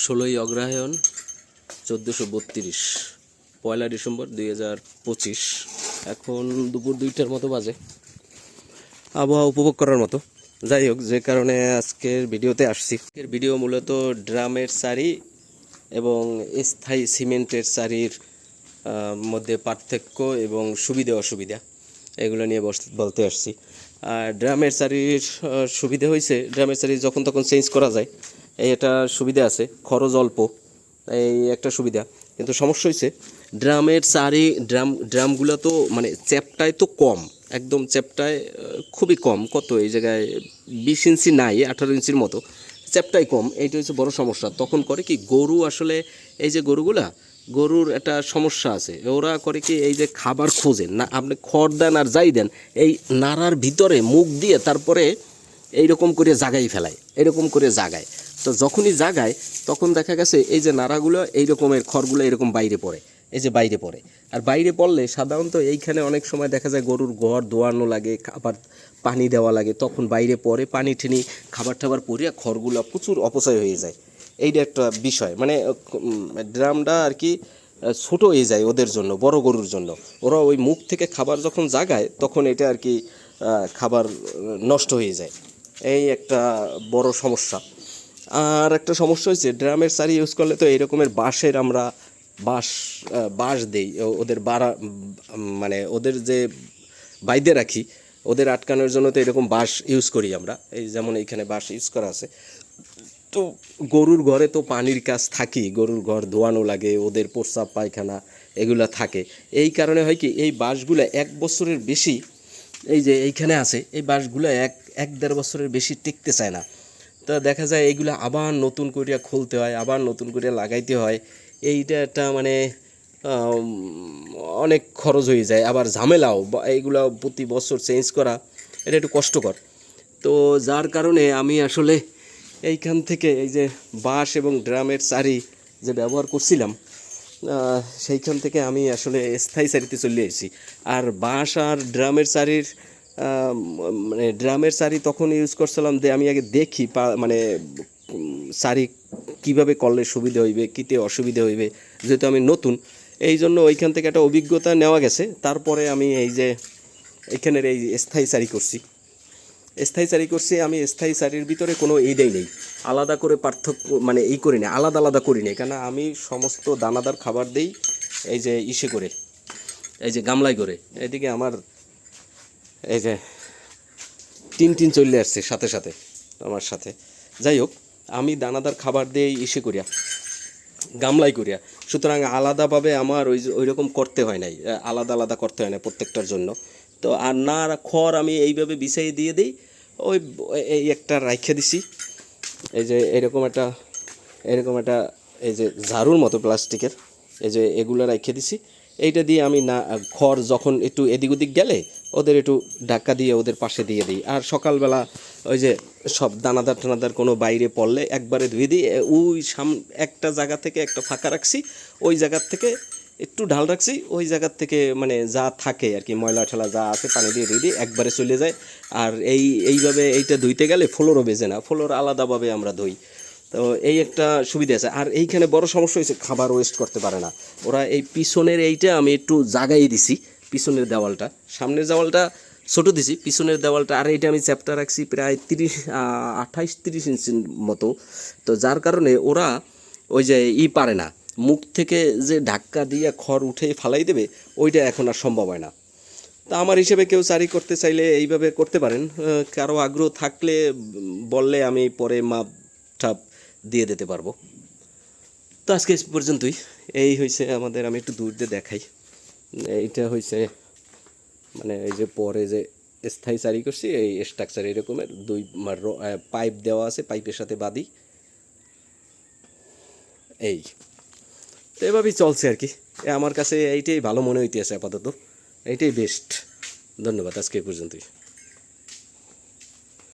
ষোলোই অগ্রহায়ণ চোদ্দোশো বত্রিশ পয়লা ডিসেম্বর দুই হাজার পঁচিশ। এখন দুপুর দুইটার মতো বাজে। আবহাওয়া উপভোগ করার মতো। যাই হোক যে কারণে আজকের ভিডিওতে আসছি। আজকের ভিডিও মূলত ড্রামের সারি এবং স্থায়ী সিমেন্টের আহ, মধ্যে পার্থক্য এবং সুবিধা অসুবিধা এগুলো নিয়ে বলতে আসছি। আর ড্রামের আহ, সুবিধা হয়েছে ড্রামের সারি যখন তখন চেঞ্জ করা যায় এই একটা সুবিধা আছে, খরচ অল্প, এই একটা সুবিধা। কিন্তু সমস্যা হয়েছে ড্রামের সারি ড্রাম, ড্রামগুলো তো মানে চ্যাপটায় তো কম, একদম চ্যাপটায় খুবই কম। কত এই জায়গায় বিশ ইঞ্চি নাই, আঠারো ইঞ্চির মতো। চ্যাপটাই কম, এইটা হচ্ছে বড় সমস্যা। তখন করে কি গরু আসলে, এই যে গরুগুলা, গরুর একটা সমস্যা আছে। ওরা করে কি এই যে খাবার খোঁজেন না, আপনি খড় দেন আর যাই দেন, এই নাড়ার ভিতরে মুখ দিয়ে তারপরে এইরকম করে জাগাই ফেলায়, এরকম করে জাগায়। তো যখনই জাগায়, তখন দেখা গেছে এই যে নাড়াগুলো, এই রকমের খড়গুলো এরকম বাইরে পড়ে, এই যে বাইরে পড়ে। আর বাইরে পড়লে সাধারণত এইখানে অনেক সময় দেখা যায় গরুর ঘর দোয়ানো লাগে আবার পানি দেওয়া লাগে, তখন বাইরে পড়ে, পানি ঠেনি, খাবার টাবার পরিয়া খড়গুলো প্রচুর অপচয় হয়ে যায়। এইটা একটা বিষয়। মানে ড্রামটা আর কি ছোট হয়ে যায় ওদের জন্য, বড় গরুর জন্য। ওরা ওই মুখ থেকে খাবার যখন জাগায়, তখন এটা আর কি খাবার নষ্ট হয়ে যায়। এই একটা বড় সমস্যা। আর একটা সমস্যা হয়েছে, ড্রামের সারি ইউজ করলে তো এই রকমের বাঁশের আমরা বাঁশ বাঁশ দেই ওদের বাড়া মানে ওদের যে বাইদে রাখি, ওদের আটকানোর জন্য তো এরকম বাঁশ ইউজ করি আমরা। এই যেমন এইখানে বাঁশ ইউজ করা আছে। তো গরুর ঘরে তো পানির কাজ থাকি গরুর ঘর ধোয়ানো লাগে, ওদের প্রস্রাব পায়খানা এগুলা থাকে। এই কারণে হয় কি, এই বাঁশগুলো এক বছরের বেশি, এই যে এইখানে আছে, এই বাঁশগুলো এক এক দেড় বছরের বেশি টিকতে চায় না। তা দেখা যায় এইগুলো আবার নতুন করিয়া খুলতে হয়, আবার নতুন করিয়া লাগাইতে হয়। এইটা একটা মানে অনেক খরচ হয়ে যায়। আবার ঝামেলাও এইগুলো প্রতি বছর চেঞ্জ করা, এটা একটু কষ্টকর। তো যার কারণে আমি আসলে এইখান থেকে এই যে বাঁশ এবং ড্রামের চারি যে ব্যবহার করছিলাম সেইখান থেকে আমি আসলে স্থায়ী সারিতে চলে এসেছি। আর বাঁশ আর ড্রামের চারির মানে ড্রামের চারি তখন ইউজ করছিলাম যে আমি আগে দেখি মানে শাড়ি কীভাবে করলে সুবিধা হইবে, কিতে অসুবিধা হইবে, যেহেতু আমি নতুন, এই জন্য ওইখান থেকে একটা অভিজ্ঞতা নেওয়া গেছে। তারপরে আমি এই যে এখানের এই স্থায়ী চারি করছি। স্থায়ী সারি করছি, আমি স্থায়ী সারির ভিতরে কোনো এইটাই নেই। আলাদা করে পার্থক্য মানে এই করি না, আলাদা আলাদা করি না। কেন আমি সমস্ত দানাদার খাবার দেই এই যে ইসে করে, এই যে গামলায় করে। এদিকে আমার এই যে, টিন টিন চলে আসছে সাথে সাথে, আমার সাথে। যাই হোক, আমি দানাদার খাবার দিয়ে ইসে করিয়া, গামলাই করিয়া, সুতরাং আলাদাভাবে আমার ওই ওই রকম করতে হয় নাই আলাদা আলাদা করতে হয় না প্রত্যেকটার জন্য। তো আর না খড় আমি এইভাবে বিছাই দিয়ে দিই, ওই এই একটা রাইখে দিছি। এই যে এরকম একটা এরকম একটা, এই যে ঝাড়ুর মতো প্লাস্টিকের, এই যে এগুলো রাইখে দিছি। এইটা দিয়ে আমি না খড় যখন একটু এদিক ওদিক গেলে ওদের একটু ধাক্কা দিয়ে ওদের পাশে দিয়ে দিই। আর সকালবেলা ওই যে সব দানাদার টানাদার কোনো বাইরে পড়লে একবারে ধুয়ে দিই ওই সাম, একটা জায়গা থেকে একটা ফাঁকা রাখছি, ওই জায়গার থেকে একটু ঢাল রাখছি, ওই জায়গার থেকে মানে যা থাকে আর কি, ময়লা ঠেলা যা আছে পানি দিয়ে ধুয়ে দিই একবারে চলে যায়। আর এই, এইভাবে এইটা ধুইতে গেলে ফ্লোরও বেজে না, ফ্লোর আলাদাভাবে আমরা ধুই। তো এই একটা সুবিধা আছে। আর এইখানে বড় সমস্যা হয়েছে, খাবার ওয়েস্ট করতে পারে না। ওরা এই পিছনের এইটা আমি একটু জাগাই দিছি, পিছনের দেওয়ালটা। সামনের দেওয়ালটা ছোট দিছি, পিছনের দেওয়ালটা আর এইটা আমি চ্যাপ্টার রাখছি প্রায় তিরিশ আঠাইশ, তিরিশ ইঞ্চির মতো। তো যার কারণে ওরা ওই যে ই পারে না। মুখ থেকে যে ধাক্কা দিয়ে খড় উঠে ফালাই দেবে, ওইটা এখন আর সম্ভব হয় না। তা আমার হিসেবে কেউ চারি করতে চাইলে এইভাবে করতে পারেন। কারও আগ্রহ থাকলে বললে আমি পরে মাপ ঠাপ দিয়ে দিতে পারব। তো আজকে পর্যন্তই। এই হয়েছে আমাদের, আমি একটু দূর দিয়ে দেখাই। এইটা হয়েছে মানে এই যে পরে যে স্থায়ী চারি করছি, এই স্ট্রাকচার এরকমের দুই পাইপ দেওয়া আছে পাইপের সাথে বাদি এই। তো এভাবেই চলছে আর কি। আমার কাছে এইটাই ভালো মনে হইতেছে আপাতত। এইটাই বেস্ট ধন্যবাদ, আজকে পর্যন্তই।